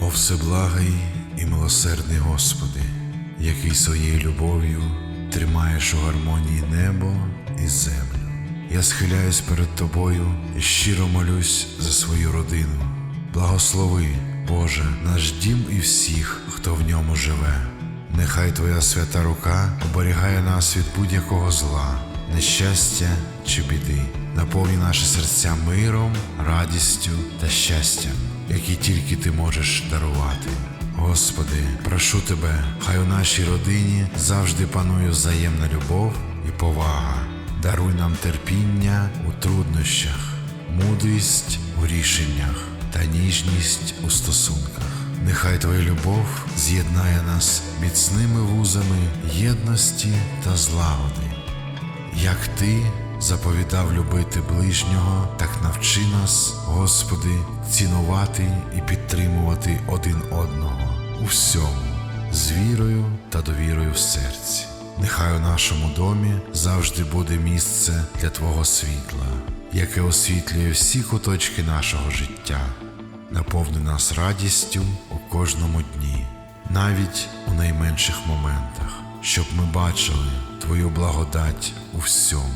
О всеблагий і милосердний Господи, який своєю любов'ю тримаєш у гармонії небо і землю. Я схиляюсь перед Тобою і щиро молюсь за свою родину. Благослови, Боже, наш дім і всіх, хто в ньому живе. Нехай Твоя свята рука оберігає нас від будь-якого зла, нещастя чи біди. Наповни наші серця миром, радістю та щастям, які тільки ти можеш дарувати. Господи, прошу Тебе, хай у нашій родині завжди панує взаємна любов і повага. Даруй нам терпіння у труднощах, мудрість у рішеннях та ніжність у стосунках. Нехай Твоя любов з'єднає нас міцними вузами єдності та злагоди. Як Ти заповідав любити ближнього, так навчи нас, Господи, цінувати і підтримувати один одного у всьому, з вірою та довірою в серці. Нехай у нашому домі завжди буде місце для Твого світла, яке освітлює всі куточки нашого життя. Наповни нас радістю у кожному дні, навіть у найменших моментах, щоб ми бачили Твою благодать у всьому,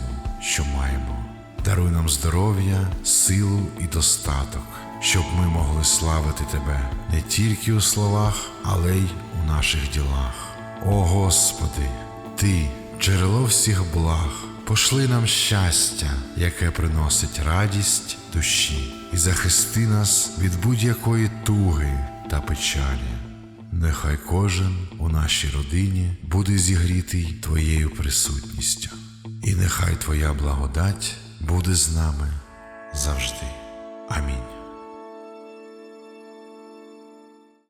що маємо. Даруй нам здоров'я, силу і достаток, щоб ми могли славити Тебе не тільки у словах, але й у наших ділах. О Господи, Ти, джерело всіх благ, пошли нам щастя, яке приносить радість душі, і захисти нас від будь-якої туги та печалі. Нехай кожен у нашій родині буде зігрітий Твоєю присутністю, і нехай Твоя благодать буде з нами завжди. Амінь.